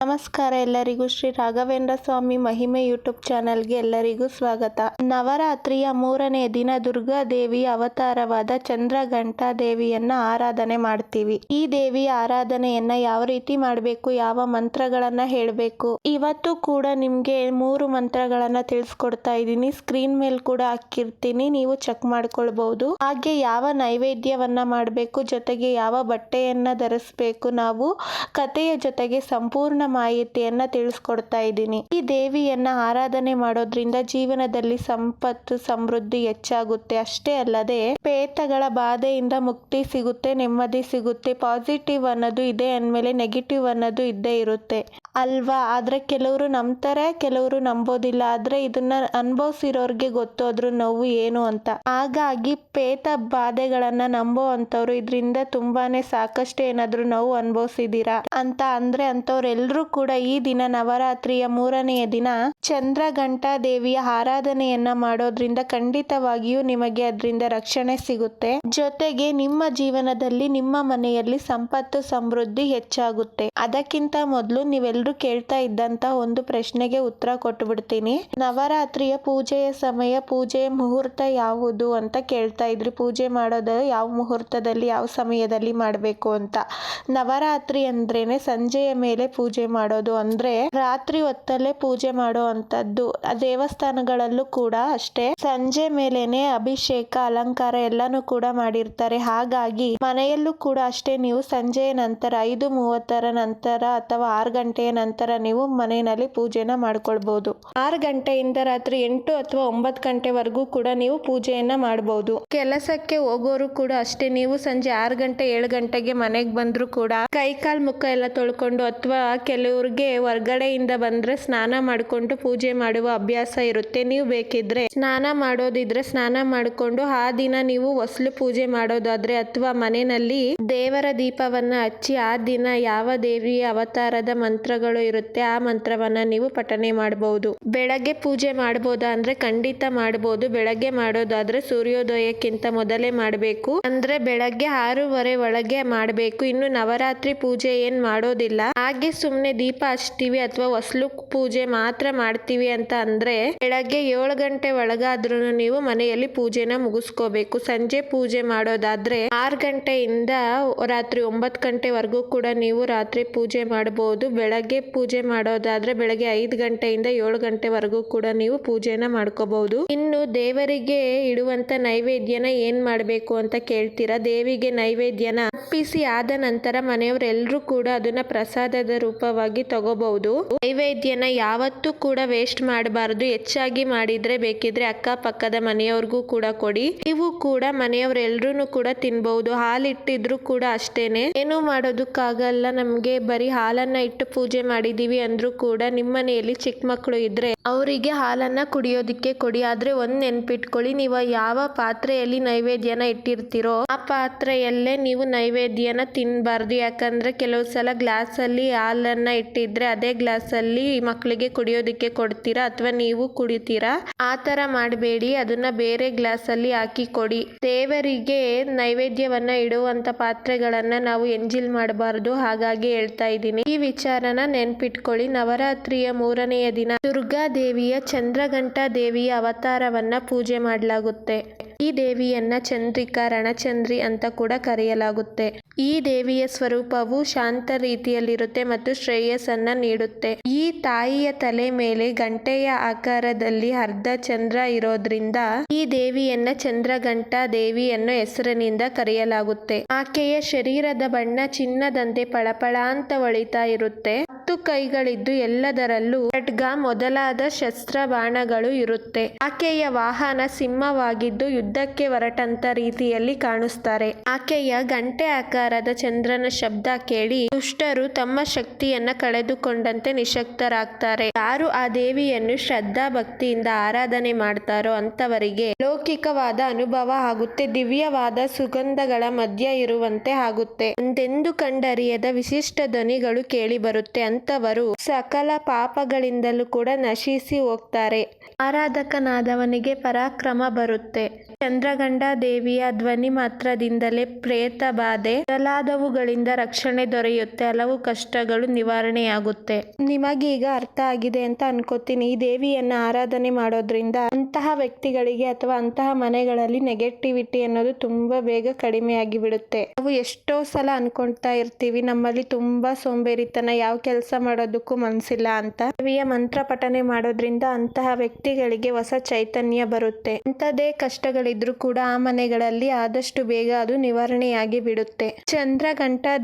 ನಮಸ್ಕಾರ ಎಲ್ಲರಿಗೂ. ಶ್ರೀ ರಾಘವೇಂದ್ರ ಸ್ವಾಮಿ ಮಹಿಮೆ ಯೂಟ್ಯೂಬ್ ಚಾನೆಲ್ಗೆ ಎಲ್ಲರಿಗೂ ಸ್ವಾಗತ. ನವರಾತ್ರಿಯ ಮೂರನೇ ದಿನ ದುರ್ಗಾ ದೇವಿಯ ಅವತಾರವಾದ ಚಂದ್ರಘಂಟಾ ದೇವಿಯನ್ನ ಆರಾಧನೆ ಮಾಡ್ತೀವಿ. ಈ ದೇವಿಯ ಆರಾಧನೆಯನ್ನ ಯಾವ ರೀತಿ ಮಾಡಬೇಕು, ಯಾವ ಮಂತ್ರಗಳನ್ನ ಹೇಳಬೇಕು, ಇವತ್ತು ಕೂಡ ನಿಮ್ಗೆ ಮೂರು ಮಂತ್ರಗಳನ್ನ ತಿಳಿಸ್ಕೊಡ್ತಾ ಇದ್ದೀನಿ. ಸ್ಕ್ರೀನ್ ಮೇಲೆ ಕೂಡ ಹಾಕಿರ್ತೀನಿ, ನೀವು ಚೆಕ್ ಮಾಡ್ಕೊಳ್ಬಹುದು ಹಾಗೆ ಯಾವ ನೈವೇದ್ಯವನ್ನ ಮಾಡಬೇಕು, ಜೊತೆಗೆ ಯಾವ ಬಟ್ಟೆಯನ್ನ ಧರಿಸ್ಬೇಕು, ನಾವು ಕಥೆಯ ಜೊತೆಗೆ ಸಂಪೂರ್ಣ ಮಾಹಿತಿಯನ್ನ ತಿಳಿಸ್ಕೊಡ್ತಾ ಇದ್ದೀನಿ. ಈ ದೇವಿಯನ್ನ ಆರಾಧನೆ ಮಾಡೋದ್ರಿಂದ ಜೀವನದಲ್ಲಿ ಸಂಪತ್ತು, ಸಮೃದ್ಧಿ ಹೆಚ್ಚಾಗುತ್ತೆ. ಅಷ್ಟೇ ಅಲ್ಲದೆ, ಪೇತಗಳ ಬಾಧೆಯಿಂದ ಮುಕ್ತಿ ಸಿಗುತ್ತೆ, ನೆಮ್ಮದಿ ಸಿಗುತ್ತೆ. ಪಾಸಿಟಿವ್ ಅನ್ನೋದು ಇದೆ ಅಂದಮೇಲೆ ನೆಗೆಟಿವ್ ಅನ್ನೋದು ಇದ್ದೇ ಇರುತ್ತೆ. ಅಲ್ವಾ? ಆದ್ರೆ ಕೆಲವರು ನಂಬ್ತಾರೆ, ಕೆಲವರು ನಂಬೋದಿಲ್ಲ. ಆದ್ರೆ ಇದನ್ನ ಅನುಭವಿಸಿರೋರ್ಗೆ ಗೊತ್ತು ಅದ್ರ ನೋವು ಏನು ಅಂತ. ಹಾಗಾಗಿ ಪೇತ ಬಾಧೆಗಳನ್ನ ನಂಬೋ ಅಂತವ್ರು ಇದರಿಂದ ತುಂಬಾನೇ ಸಾಕಷ್ಟು ಏನಾದ್ರು ನೋವು ಅನುಭವಿಸಿದೀರಾ ಅಂತ ಅಂದ್ರೆ ಅಂತವ್ರೆಲ್ರೂ ಕೂಡ ಈ ದಿನ ನವರಾತ್ರಿಯ ಮೂರನೆಯ ದಿನ ಚಂದ್ರಘಂಟಾ ದೇವಿಯ ಆರಾಧನೆಯನ್ನ ಮಾಡೋದ್ರಿಂದ ಖಂಡಿತವಾಗಿಯೂ ನಿಮಗೆ ಅದರಿಂದ ರಕ್ಷಣೆ ಸಿಗುತ್ತೆ. ಜೊತೆಗೆ ನಿಮ್ಮ ಜೀವನದಲ್ಲಿ ನಿಮ್ಮ ಮನೆಯಲ್ಲಿ ಸಂಪತ್ತು ಸಮೃದ್ಧಿ ಹೆಚ್ಚಾಗುತ್ತೆ. ಅದಕ್ಕಿಂತ ಮೊದಲು ನೀವೆಲ್ಲರೂ ಕೇಳ್ತಾ ಇದ್ದಂತ ಒಂದು ಪ್ರಶ್ನೆಗೆ ಉತ್ತರ ಕೊಟ್ಟು ಬಿಡ್ತೀನಿ ನವರಾತ್ರಿಯ ಪೂಜೆಯ ಸಮಯ, ಪೂಜೆಯ ಮುಹೂರ್ತ ಯಾವುದು ಅಂತ ಕೇಳ್ತಾ ಇದ್ರಿ? ಪೂಜೆ ಮಾಡೋದು ಯಾವ ಮುಹೂರ್ತದಲ್ಲಿ, ಯಾವ ಸಮಯದಲ್ಲಿ ಮಾಡಬೇಕು ಅಂತ? ನವರಾತ್ರಿ ಅಂದ್ರೇನೆ ಸಂಜೆಯ ಮೇಲೆ ಪೂಜೆ ಮಾಡೋದು ಅಂದ್ರೆ ರಾತ್ರಿ ಹೊತ್ತಲ್ಲೇ ಪೂಜೆ ಮಾಡೋ ಅಂತದ್ದು ದೇವಸ್ಥಾನಗಳಲ್ಲೂ ಕೂಡ ಅಷ್ಟೇ. ಸಂಜೆ ಮೇಲೇನೆ ಅಭಿಷೇಕ, ಅಲಂಕಾರ ಎಲ್ಲಾನು ಕೂಡ ಮಾಡಿರ್ತಾರೆ. ಹಾಗಾಗಿ ಮನೆಯಲ್ಲೂ ಕೂಡ ಅಷ್ಟೇ ನೀವು ಸಂಜೆಯ ನಂತರ ಐದು ಮೂವತ್ತರ ನಂತರ ಅಥವಾ ಆರು ಗಂಟೆಯ ನಂತರ ನೀವು ಮನೆಯಲ್ಲಿ ಪೂಜೆನ ಮಾಡ್ಕೊಳ್ಬಹುದು ಆರು ಗಂಟೆಯಿಂದ ರಾತ್ರಿ ಎಂಟು ಅಥವಾ ಒಂಬತ್ತು ಗಂಟೆವರೆಗೂ ಕೂಡ ನೀವು ಪೂಜೆಯನ್ನ ಮಾಡಬಹುದು ಕೆಲಸಕ್ಕೆ ಹೋಗೋರು ಕೂಡ ಅಷ್ಟೇ. ನೀವು ಸಂಜೆ ಆರು ಗಂಟೆ, ಏಳು ಗಂಟೆಗೆ ಮನೆಗೆ ಬಂದ್ರು ಕೂಡ ಕೈ ಕಾಲ್ ಮುಖ ಎಲ್ಲ ತೊಳ್ಕೊಂಡು ಅಥವಾ ಕೆಲವ್ರಿಗೆ ಹೊರ್ಗಡೆಯಿಂದ ಬಂದ್ರೆ ಸ್ನಾನ ಮಾಡಿಕೊಂಡು ಪೂಜೆ ಮಾಡುವ ಅಭ್ಯಾಸ ಇರುತ್ತೆ. ನೀವು ಬೇಕಿದ್ರೆ ಸ್ನಾನ ಮಾಡೋದಿದ್ರೆ ಸ್ನಾನ ಮಾಡಿಕೊಂಡು ಆ ದಿನ ನೀವು ಹೊಸಲು ಪೂಜೆ ಮಾಡೋದಾದ್ರೆ ಅಥವಾ ಮನೆಯಲ್ಲಿ ದೇವರ ದೀಪವನ್ನ ಹಚ್ಚಿ ಆ ದಿನ ಯಾವ ದೇವಿಯ ಅವತಾರದ ಮಂತ್ರಗಳು ಇರುತ್ತೆ ಆ ಮಂತ್ರವನ್ನ ನೀವು ಪಠನೆ ಮಾಡಬಹುದು ಬೆಳಗ್ಗೆ ಪೂಜೆ ಮಾಡಬಹುದಾ ಅಂದ್ರೆ ಖಂಡಿತ ಮಾಡಬಹುದು ಬೆಳಗ್ಗೆ ಮಾಡೋದಾದ್ರೆ ಸೂರ್ಯೋದಯಕ್ಕಿಂತ ಮೊದಲೇ ಮಾಡಬೇಕು. ಅಂದ್ರೆ ಬೆಳಗ್ಗೆ ಆರೂವರೆ ಒಳಗೆ ಮಾಡಬೇಕು. ಇನ್ನು ನವರಾತ್ರಿ ಪೂಜೆ ಏನ್ ಮಾಡೋದಿಲ್ಲ. ಹಾಗೆ ಸುಮ್ನೆ ದೀಪ ಹಚ್ತೀವಿ ಅಥವಾ ಹೊಸಲು ಪೂಜೆ ಮಾತ್ರ ಮಾಡ್ತೀವಿ ಅಂತ ಅಂದ್ರೆ ಬೆಳಗ್ಗೆ ಏಳು ಗಂಟೆ ಒಳಗಾದ್ರೂ ನೀವು ಮನೆಯಲ್ಲಿ ಪೂಜೆನ ಮುಗಿಸ್ಕೋಬೇಕು. ಸಂಜೆ ಪೂಜೆ ಮಾಡೋದಾದ್ರೆ ಆರು ಗಂಟೆಯಿಂದ ರಾತ್ರಿ ಒಂಬತ್ತು ಗಂಟೆವರೆಗೂ ಕೂಡ ನೀವು ರಾತ್ರಿ ಪೂಜೆ ಮಾಡಬಹುದು ಬೆಳಗ್ಗೆ ಪೂಜೆ ಮಾಡೋದಾದ್ರೆ ಬೆಳಗ್ಗೆ ಐದು ಗಂಟೆಯಿಂದ ಏಳು ಗಂಟೆವರೆಗೂ ಕೂಡ ನೀವು ಪೂಜೆನ ಮಾಡ್ಕೋಬಹುದು. ಇನ್ನು ದೇವರಿಗೆ ಇಡುವಂತ ನೈವೇದ್ಯನ ಏನ್ ಮಾಡ್ಬೇಕು ಅಂತ ಕೇಳ್ತೀರಾ? ದೇವಿಗೆ ನೈವೇದ್ಯನ ಅರ್ಪಿಸಿ ಆದ ನಂತರ ಮನೆಯವರೆಲ್ಲರೂ ಕೂಡ ಅದನ್ನ ಪ್ರಸಾದದ ರೂಪವಾಗಿ ತಗೋಬಹುದು. ನೈವೇದ್ಯನ ಯಾವತ್ತೂ ಕೂಡ ವೇಸ್ಟ್ ಮಾಡಬಾರದು. ಹೆಚ್ಚಾಗಿ ಮಾಡಿದ್ರೆ ಬೇಕಿದ್ರೆ ಅಕ್ಕಪಕ್ಕದ ಮನೆಯವ್ರಿಗೂ ಕೂಡ ಕೊಡಿ. ನೀವು ಕೂಡ ಮನೆಯವರೆಲ್ಲರೂ ಕೂಡ ತಿನ್ಬಹುದು. ಹಾಲಿಟ್ಟಿದ್ರು ಕೂಡ ಅಷ್ಟೇನೆ. ಏನು ಮಾಡೋದಕ್ಕಾಗಲ್ಲ. ನಮ್ಗೆ ಬರೀ ಹಾಲನ್ನ ಇಟ್ಟು ಪೂಜೆ ಮಾಡಿದೀವಿ ಅಂದ್ರೂ ಕೂಡ ನಿಮ್ಮ ಮನೆಯಲ್ಲಿ ಚಿಕ್ಕ ಮಕ್ಕಳು ಇದ್ರೆ ಅವರಿಗೆ ಹಾಲನ್ನ ಕುಡಿಯೋದಿಕ್ಕೆ ಕೊಡಿ. ಆದ್ರೆ ಒಂದ್ ನೆನ್ಪಿಟ್ಕೊಳ್ಳಿ, ನೀವು ಯಾವ ಪಾತ್ರೆಯಲ್ಲಿ ನೈವೇದ್ಯನ ಇಟ್ಟಿರ್ತೀರೋ ಆ ಪಾತ್ರೆಯಲ್ಲೇ ನೀವು ನೈವೇದ್ಯನ ತಿನ್ಬಾರ್ದು. ಯಾಕಂದ್ರೆ ಕೆಲವು ಸಲ ಗ್ಲಾಸ್ ಅಲ್ಲಿ ಹಾಲನ್ನ ಇಟ್ಟಿದ್ರೆ ಅದೇ ಗ್ಲಾಸಲ್ಲಿ ಮಕ್ಕಳಿಗೆ ಕುಡಿಯೋದಿಕ್ಕೆ ಕೊಡ್ತೀರಾ ಅಥವಾ ನೀವು ಕುಡಿತೀರಾ? ಆ ಥರ ಮಾಡಬೇಡಿ. ಅದನ್ನ ಬೇರೆ ಗ್ಲಾಸಲ್ಲಿ ಹಾಕಿ ಕೊಡಿ. ದೇವರಿಗೆ ನೈವೇದ್ಯವನ್ನ ಇಡುವಂತ ಪಾತ್ರೆಗಳನ್ನ ನಾವು ಎಂಜಿಲ್ ಮಾಡಬಾರ್ದು. ಹಾಗಾಗಿ ಹೇಳ್ತಾ ಇದ್ದೀನಿ. ಈ ವಿಚಾರನ ನೆನ್ಪಿಟ್ಕೊಳ್ಳಿ. ನವರಾತ್ರಿಯ ಮೂರನೆಯ ದಿನ ದುರ್ಗಾ ದೇವಿಯ ಚಂದ್ರಘಂಟಾ ದೇವಿಯ ಅವತಾರವನ್ನ ಪೂಜೆ ಮಾಡಲಾಗುತ್ತೆ. ಈ ದೇವಿಯನ್ನ ಚಂದ್ರಿಕಾ ರಣಚಂದ್ರಿ ಅಂತ ಕೂಡ ಕರೆಯಲಾಗುತ್ತೆ. ಈ ದೇವಿಯ ಸ್ವರೂಪವು ಶಾಂತ ರೀತಿಯಲ್ಲಿರುತ್ತೆ ಮತ್ತು ಶ್ರೇಯಸ್ಸನ್ನ ನೀಡುತ್ತೆ. ಈ ತಾಯಿಯ ತಲೆ ಮೇಲೆ ಗಂಟೆಯ ಆಕಾರದಲ್ಲಿ ಅರ್ಧ ಚಂದ್ರ ಇರೋದ್ರಿಂದ ಈ ದೇವಿಯನ್ನ ಚಂದ್ರಗಂಟ ದೇವಿ ಅನ್ನೋ ಹೆಸರಿನಿಂದ ಕರೆಯಲಾಗುತ್ತೆ. ಆಕೆಯ ಶರೀರದ ಬಣ್ಣ ಚಿನ್ನದಂತೆ ಪಳಪಳ ಅಂತ ಹೊಳಿತಾ ಇರುತ್ತೆ. ಕೈಗಳಿದ್ದು ಎಲ್ಲದರಲ್ಲೂ ಖಡ್ಗ ಮೊದಲಾದ ಶಸ್ತ್ರ ಬಾಣಗಳು ಇರುತ್ತೆ. ಆಕೆಯ ವಾಹನ ಸಿಂಹವಾಗಿದ್ದು ಯುದ್ಧಕ್ಕೆ ಹೊರಟಂತ ರೀತಿಯಲ್ಲಿ ಕಾಣಿಸ್ತಾರೆ. ಆಕೆಯ ಗಂಟೆ ಆಕಾರದ ಚಂದ್ರನ ಶಬ್ದ ಕೇಳಿ ದುಷ್ಟರು ತಮ್ಮ ಶಕ್ತಿಯನ್ನ ಕಳೆದುಕೊಂಡಂತೆ ನಿಶಕ್ತರಾಗ್ತಾರೆ. ಯಾರು ಆ ದೇವಿಯನ್ನು ಶ್ರದ್ಧಾ ಭಕ್ತಿಯಿಂದ ಆರಾಧನೆ ಮಾಡ್ತಾರೋ ಅಂತವರಿಗೆ ಲೌಕಿಕವಾದ ಅನುಭವ ಆಗುತ್ತೆ. ದಿವ್ಯವಾದ ಸುಗಂಧಗಳ ಮಧ್ಯ ಇರುವಂತೆ ಆಗುತ್ತೆ. ಒಂದೆಂದು ಕಂಡರಿಯದ ವಿಶಿಷ್ಟ ಧ್ವನಿಗಳು ಕೇಳಿ ಬರುತ್ತೆ. ಅಂತವರು ಅಂಥವರು ಸಕಲ ಪಾಪಗಳಿಂದಲೂ ಕೂಡ ನಶಿಸಿ ಹೋಗ್ತಾರೆ. ಆರಾಧಕನಾದವನಿಗೆ ಪರಾಕ್ರಮ ಬರುತ್ತೆ. ಚಂದ್ರಗಂಡ ದೇವಿಯ ಧ್ವನಿ ಮಾತ್ರದಿಂದಲೇ ಪ್ರೇತ ಬಾಧೆ ಮೊದಲಾದವುಗಳಿಂದ ರಕ್ಷಣೆ ದೊರೆಯುತ್ತೆ. ಹಲವು ಕಷ್ಟಗಳು ನಿವಾರಣೆಯಾಗುತ್ತೆ. ನಿಮಗೀಗ ಅರ್ಥ ಆಗಿದೆ ಅಂತ ಅನ್ಕೋತೀನಿ. ಈ ದೇವಿಯನ್ನ ಆರಾಧನೆ ಮಾಡೋದ್ರಿಂದ ಅಂತಹ ವ್ಯಕ್ತಿಗಳಿಗೆ ಅಥವಾ ಅಂತಹ ಮನೆಗಳಲ್ಲಿ ನೆಗೆಟಿವಿಟಿ ಅನ್ನೋದು ತುಂಬಾ ಬೇಗ ಕಡಿಮೆಯಾಗಿ ಬಿಡುತ್ತೆ ನಾವು ಎಷ್ಟೋ ಸಲ ಅನ್ಕೊಳ್ತಾ ಇರ್ತೀವಿ. ನಮ್ಮಲ್ಲಿ ತುಂಬಾ ಸೋಂಬೇರಿತನ, ಯಾವ ಕೆಲಸ ಮಾಡೋದಕ್ಕೂ ಮನ್ಸಿಲ್ಲ ಅಂತ. ದೇವಿಯ ಮಂತ್ರ ಪಠನೆ ಮಾಡೋದ್ರಿಂದ ಅಂತಹ ವ್ಯಕ್ತಿಗಳಿಗೆ ಹೊಸ ಚೈತನ್ಯ ಬರುತ್ತೆ. ಅಂತದೇ ಕಷ್ಟಗಳಿದ್ರು ಕೂಡ ಆ ಮನೆಗಳಲ್ಲಿ ಆದಷ್ಟು ಬೇಗ ಅದು ನಿವಾರಣೆಯಾಗಿ ಬಿಡುತ್ತೆ. ಚಂದ್ರ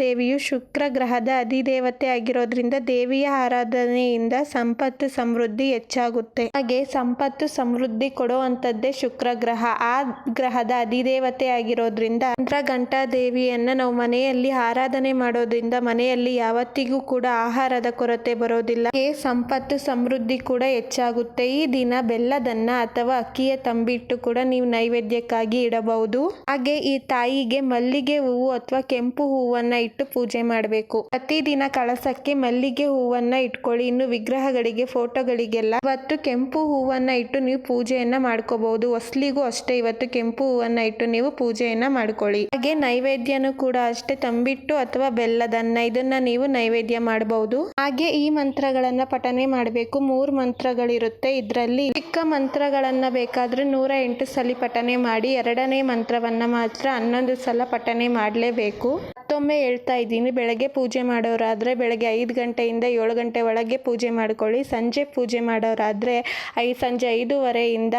ದೇವಿಯು ಶುಕ್ರ ಗ್ರಹದ ಅಧಿದೇವತೆ ಆಗಿರೋದ್ರಿಂದ ದೇವಿಯ ಆರಾಧನೆಯಿಂದ ಸಂಪತ್ತು ಸಮೃದ್ಧಿ ಹೆಚ್ಚಾಗುತ್ತೆ. ಹಾಗೆ ಸಂಪತ್ತು ಸಮೃದ್ಧಿ ಕೊಡುವಂಥದ್ದೇ ಶುಕ್ರ ಗ್ರಹ. ಆ ಗ್ರಹದ ಅಧಿದೇವತೆ ಆಗಿರೋದ್ರಿಂದ ಚಂದ್ರ ದೇವಿಯನ್ನ ನಾವು ಮನೆಯಲ್ಲಿ ಆರಾಧನೆ ಮಾಡೋದ್ರಿಂದ ಮನೆಯಲ್ಲಿ ಯಾವತ್ತಿಗೂ ಕೂಡ ಆಹಾರದ ಕೊರತೆ ಬರೋದಿಲ್ಲ. ಸಂಪತ್ತು ಸಮೃದ್ಧಿ ಕೂಡ ಹೆಚ್ಚಾಗುತ್ತೆ. ಈ ದಿನ ಬೆಲ್ಲದನ್ನ ಅಥವಾ ಅಕ್ಕಿಯ ತಂಬಿಟ್ಟು ಕೂಡ ನೀವು ನೈವೇದ್ಯಕ್ಕಾಗಿ ಇಡಬಹುದು. ಹಾಗೆ ಈ ತಾಯಿಗೆ ಮಲ್ಲಿಗೆ ಹೂವು ಅಥವಾ ಕೆಂಪು ಹೂವನ್ನ ಇಟ್ಟು ಪೂಜೆ ಮಾಡಬೇಕು. ಪ್ರತಿದಿನ ಕಳಸಕ್ಕೆ ಮಲ್ಲಿಗೆ ಹೂವನ್ನ ಇಟ್ಕೊಳ್ಳಿ. ಇನ್ನು ವಿಗ್ರಹಗಳಿಗೆ, ಫೋಟೋಗಳಿಗೆಲ್ಲ ಇವತ್ತು ಕೆಂಪು ಹೂವನ್ನ ಇಟ್ಟು ನೀವು ಪೂಜೆಯನ್ನ ಮಾಡ್ಕೋಬಹುದು. ಹೊಸ್ಲಿಗೂ ಅಷ್ಟೇ ಇವತ್ತು ಕೆಂಪು ಹೂವನ್ನ ಇಟ್ಟು ನೀವು ಪೂಜೆಯನ್ನ ಮಾಡ್ಕೊಳ್ಳಿ. ಹಾಗೆ ನೈವೇದ್ಯನೂ ಕೂಡ ಅಷ್ಟೇ ತಂಬಿಟ್ಟು ಅಥವಾ ಬೆಲ್ಲದನ್ನ ಇದನ್ನ ನೀವು ನೈವೇದ್ಯ ಮಾಡಬಹುದು. ಹಾಗೆ ಈ ಮಂತ್ರಗಳನ್ನ ಪಠನೆ ಮಾಡಬೇಕು. ಮೂರು ಮಂತ್ರಗಳಿರುತ್ತೆ ಇದರಲ್ಲಿ. ಚಿಕ್ಕ ಮಂತ್ರಗಳನ್ನ ಬೇಕಾದ್ರೆ ನೂರ ಎಂಟು ಸಲ ಪಠನೆ ಮಾಡಿ, ಎರಡನೇ ಮಂತ್ರವನ್ನ ಮಾತ್ರ ಹನ್ನೊಂದು ಸಲ ಪಠನೆ ಮಾಡಲೇಬೇಕು. ಮತ್ತೊಮ್ಮೆ ಹೇಳ್ತಾ ಇದ್ದೀನಿ, ಬೆಳಗ್ಗೆ ಪೂಜೆ ಮಾಡೋರಾದ್ರೆ ಬೆಳಗ್ಗೆ ಐದು ಗಂಟೆಯಿಂದ ಏಳು ಗಂಟೆ ಒಳಗೆ ಪೂಜೆ ಮಾಡ್ಕೊಳ್ಳಿ. ಸಂಜೆ ಪೂಜೆ ಮಾಡೋರಾದ್ರೆ ಐ, ಸಂಜೆ ಐದೂವರೆಯಿಂದ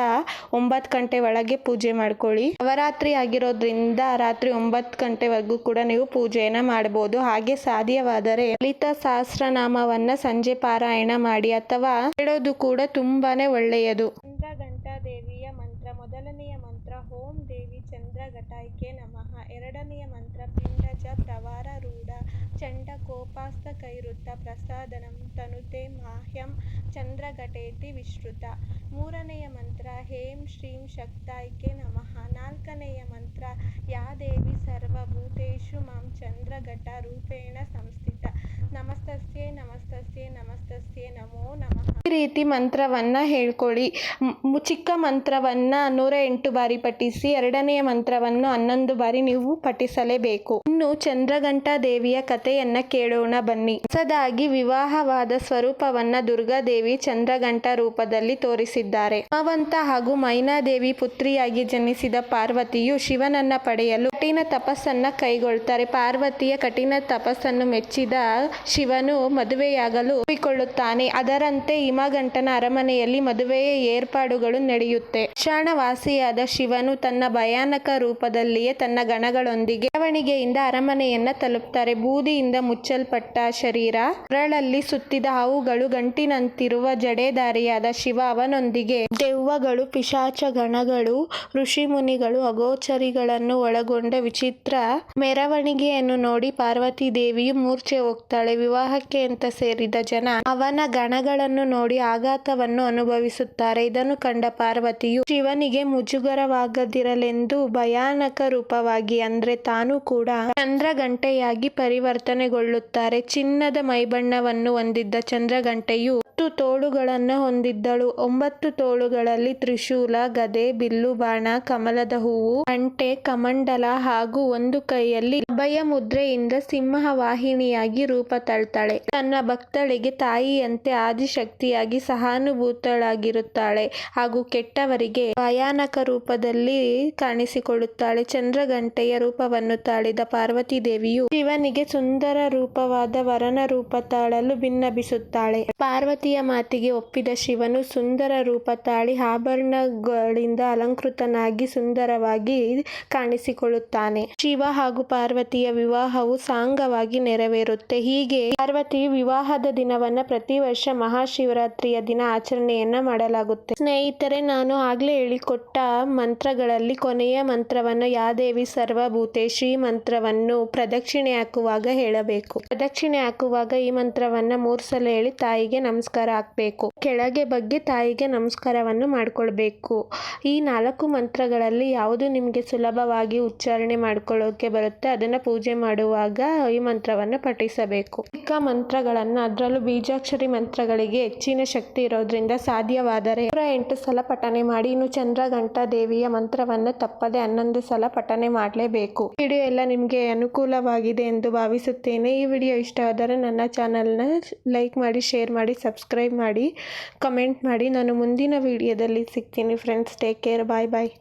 ಒಂಬತ್ತು ಗಂಟೆ ಒಳಗೆ ಪೂಜೆ ಮಾಡ್ಕೊಳ್ಳಿ. ನವರಾತ್ರಿ ಆಗಿರೋದ್ರಿಂದ ರಾತ್ರಿ ಒಂಬತ್ತು ಗಂಟೆವರೆಗೂ ಕೂಡ ನೀವು ಪೂಜೆಯನ್ನು ಮಾಡ್ಬೋದು. ಹಾಗೆ ಸಾಧ್ಯವಾದರೆ ಲಲಿತ ಸಹಸ್ರನಾಮವನ್ನು ಸಂಜೆ ಪಾರಾಯಣ ಮಾಡಿ ಅಥವಾ ಹೇಳೋದು ಕೂಡ ತುಂಬಾನೇ ಒಳ್ಳೆಯದು. ಚಂಡ ಕೋಪಾಸ್ತ ಕೈರುತ್ತ ಪ್ರಸಾದನಂ ತನುತೆ ಮಾಹ್ಯಂ ಚಂದ್ರಘಟೇತಿ ವಿಶ್ರುತ ಮೂರನೆಯ ಮಂತ್ರ ಹೇಂ ಶ್ರೀಂ ಶಕ್ತಾಯ್ಕೆ ನಮಃ ನಾಲ್ಕನೆಯ ಮಂತ್ರ ಯಾ ದೇವಿ ಸರ್ವಭೂತೇಷು ಮಾಂ ಚಂದ್ರಘಟ ರೂಪೇಣ ಸಂಸ್ಥಿತ ನಮಸ್ತಸ್ಯೆ ನಮಸ್ತಸ್ಯೆ ನಮಸ್ತಸ್ಯೆ ನಮೋ ನಮಃ ಈ ರೀತಿ ಮಂತ್ರವನ್ನ ಹೇಳ್ಕೊಳ್ಳಿ ಚಿಕ್ಕ ಮಂತ್ರವನ್ನ ನೂರ ಎಂಟು ಬಾರಿ ಪಠಿಸಿ, ಎರಡನೆಯ ಮಂತ್ರವನ್ನು ಹನ್ನೊಂದು ಬಾರಿ ನೀವು ಪಠಿಸಲೇಬೇಕು. ಇನ್ನು ಚಂದ್ರಘಂಟಾ ದೇವಿಯ ಕಥೆಯನ್ನ ಕೇಳೋಣ ಬನ್ನಿ. ಹೊಸದಾಗಿ ವಿವಾಹವಾದ ಸ್ವರೂಪವನ್ನ ದುರ್ಗಾದೇವಿ ಚಂದ್ರಘಂಟಾ ರೂಪದಲ್ಲಿ ತೋರಿಸಿದ್ದಾರೆ. ಮಾವಂತ ಹಾಗೂ ಮೈನಾದೇವಿ ಪುತ್ರಿಯಾಗಿ ಜನಿಸಿದ ಪಾರ್ವತಿಯು ಶಿವನನ್ನ ಪಡೆಯಲು ಕಠಿಣ ತಪಸ್ಸನ್ನ ಕೈಗೊಳ್ತಾರೆ ಪಾರ್ವತಿಯ ಕಠಿಣ ತಪಸ್ಸನ್ನು ಮೆಚ್ಚಿದ ಶಿವನು ಮದುವೆಯಾಗಲು ಒಪ್ಪಿಕೊಳ್ಳುತ್ತಾನೆ. ಅದರಂತೆ ಹಿಮಗಂಟನ ಅರಮನೆಯಲ್ಲಿ ಮದುವೆಯ ಏರ್ಪಾಡುಗಳು ನಡೆಯುತ್ತೆ. ಶಾಣವಾಸಿಯಾದ ಶಿವನು ತನ್ನ ಭಯಾನಕ ರೂಪದಲ್ಲಿಯೇ ತನ್ನ ಗಣಗಳೊಂದಿಗೆ ಮೆರವಣಿಗೆಯಿಂದ ಅರಮನೆಯನ್ನ ತಲುಪ್ತಾರೆ. ಬೂದಿಯಿಂದ ಮುಚ್ಚಲ್ಪಟ್ಟ ಶರೀರ, ಕೊರಳಲ್ಲಿ ಸುತ್ತಿದ ಹಾವುಗಳು, ಗಂಟಿನಂತಿರುವ ಜಡೆದಾರಿಯಾದ ಶಿವ ಅವನೊಂದಿಗೆ ದೆವ್ವಗಳು, ಪಿಶಾಚ ಗಣಗಳು ಋಷಿಮುನಿಗಳು ಅಗೋಚರಿಗಳನ್ನು ಒಳಗೊಂಡ ವಿಚಿತ್ರ ಮೆರವಣಿಗೆಯನ್ನು ನೋಡಿ ಪಾರ್ವತಿ ದೇವಿಯು ಮೂರ್ಛೆ ಹೋಗ್ತಾಳೆ. ವಿವಾಹಕ್ಕೆ ಅಂತ ಸೇರಿದ ಜನ ಅವನ ಗಣಗಳನ್ನು ನೋಡಿ ಆಘಾತವನ್ನು ಅನುಭವಿಸುತ್ತಾರೆ. ಇದನ್ನು ಕಂಡ ಪಾರ್ವತಿಯು, ಶಿವನಿಗೆ ಮುಜುಗರವಾಗದಿರಲೆಂದು ಭಯಾನಕ ರೂಪವಾಗಿ, ಅಂದ್ರೆ ತಾನು ಕೂಡ ಚಂದ್ರಗಂಟೆಯಾಗಿ ಪರಿವರ್ತನೆಗೊಳ್ಳುತ್ತಾರೆ. ಚಿನ್ನದ ಮೈಬಣ್ಣವನ್ನು ಹೊಂದಿದ್ದ ಚಂದ್ರಗಂಟೆಯು ಹತ್ತು ತೋಳುಗಳನ್ನು ಹೊಂದಿದ್ದಳು. ಒಂಬತ್ತು ತೋಳುಗಳಲ್ಲಿ ತ್ರಿಶೂಲ, ಗದೆ, ಬಿಲ್ಲು, ಬಾಣ, ಕಮಲದ ಹೂವು, ಅಂಟೆ, ಕಮಂಡಲ ಹಾಗೂ ಒಂದು ಕೈಯಲ್ಲಿ ಅಭಯ ಮುದ್ರೆಯಿಂದ ಸಿಂಹ ವಾಹಿನಿಯಾಗಿ ರೂಪ ತಾಳ್ತಾಳೆ. ತನ್ನ ಭಕ್ತಳಿಗೆ ತಾಯಿಯಂತೆ ಆದಿಶಕ್ತಿಯಾಗಿ ಸಹಾನುಭೂತಳಾಗಿರುತ್ತಾಳೆ ಹಾಗೂ ಕೆಟ್ಟವರಿಗೆ ಭಯಾನಕ ರೂಪದಲ್ಲಿ ಕಾಣಿಸಿಕೊಳ್ಳುತ್ತಾಳೆ. ಚಂದ್ರಗಂಟೆಯ ರೂಪವನ್ನು ತಾಳಿದ ಪಾರ್ವತಿ ದೇವಿಯು ಶಿವನಿಗೆ ಸುಂದರ ರೂಪವಾದ ವರನ ರೂಪ ತಾಳಲು ಭಿನ್ನಬಿಸುತ್ತಾಳೆ ಪಾರ್ವತಿಯ ಮಾತಿಗೆ ಒಪ್ಪಿದ ಶಿವನು ಸುಂದರ ರೂಪ ತಾಳಿ ಆಭರಣಗಳಿಂದ ಅಲಂಕೃತನಾಗಿ ಸುಂದರವಾಗಿ ಕಾಣಿಸಿಕೊಳ್ಳುತ್ತಾನೆ. ಶಿವ ಹಾಗೂ ಪಾರ್ವತಿಯ ವಿವಾಹವು ಸಾಂಗವಾಗಿ ನೆರವೇರುತ್ತೆ. ಹೀಗೆ ಪಾರ್ವತಿಯು ವಿವಾಹದ ದಿನವನ್ನ ಪ್ರತಿ ವರ್ಷ ಮಹಾಶಿವರಾತ್ರಿಯ ದಿನ ಆಚರಣೆಯನ್ನ ಮಾಡಲಾಗುತ್ತೆ. ಸ್ನೇಹಿತರೆ, ನಾನು ಆಗ್ಲೇ ಹೇಳಿಕೊಟ್ಟ ಮಂತ್ರಗಳಲ್ಲಿ ಕೊನೆಯ ಮಂತ್ರವನ್ನು ಯಾದೇವಿ ಶ್ರೀ ಮಂತ್ರವನ್ನು ಪ್ರದಕ್ಷಿಣೆ ಹಾಕುವಾಗ ಹೇಳಬೇಕು. ಪ್ರದಕ್ಷಿಣೆ ಹಾಕುವಾಗ ಈ ಮಂತ್ರವನ್ನ ಮೂರು ಸಲ ಹೇಳಿ ತಾಯಿಗೆ ನಮಸ್ಕಾರ ಹಾಕ್ಬೇಕು. ಕೆಳಗೆ ಬಗ್ಗೆ ತಾಯಿಗೆ ನಮಸ್ಕಾರವನ್ನು ಮಾಡ್ಕೊಳ್ಬೇಕು. ಈ ನಾಲ್ಕು ಮಂತ್ರಗಳಲ್ಲಿ ಯಾವುದು ನಿಮಗೆ ಸುಲಭವಾಗಿ ಉಚ್ಚಾರಣೆ ಮಾಡ್ಕೊಳ್ಳೋಕೆ ಬರುತ್ತೆ ಅದನ್ನ ಪೂಜೆ ಮಾಡುವಾಗ ಈ ಮಂತ್ರವನ್ನು ಪಠಿಸಬೇಕು. ಚಿಕ್ಕ ಮಂತ್ರಗಳನ್ನ, ಅದರಲ್ಲೂ ಬೀಜಾಕ್ಷರಿ ಮಂತ್ರಗಳಿಗೆ ಹೆಚ್ಚಿನ ಶಕ್ತಿ ಇರೋದ್ರಿಂದ ಸಾಧ್ಯವಾದರೆ ನೂರ ಎಂಟು ಸಲ ಪಠನೆ ಮಾಡಿ, ಇನ್ನು ಚಂದ್ರಘಂಟಾ ದೇವಿಯ ಮಂತ್ರವನ್ನು ತಪ್ಪದೆ ಹನ್ನೊಂದು ಸಲ ಪಠನೆ ಮಾಡಲೇಬೇಕು. ವಿಡಿಯೋ ಎಲ್ಲ ನಿಮಗೆ ಅನುಕೂಲವಾಗಿದೆ ಎಂದು ಭಾವಿಸುತ್ತೇನೆ. ಈ ವಿಡಿಯೋ ಇಷ್ಟ ಆದರೆ ನನ್ನ ಚಾನಲ್ನ ಲೈಕ್ ಮಾಡಿ, ಶೇರ್ ಮಾಡಿ, ಸಬ್ಸ್ಕ್ರೈಬ್ ಮಾಡಿ, ಕಮೆಂಟ್ ಮಾಡಿ. ನಾನು ಮುಂದಿನ ವಿಡಿಯೋದಲ್ಲಿ ಸಿಗ್ತೀನಿ. Friends, take care. Bye bye.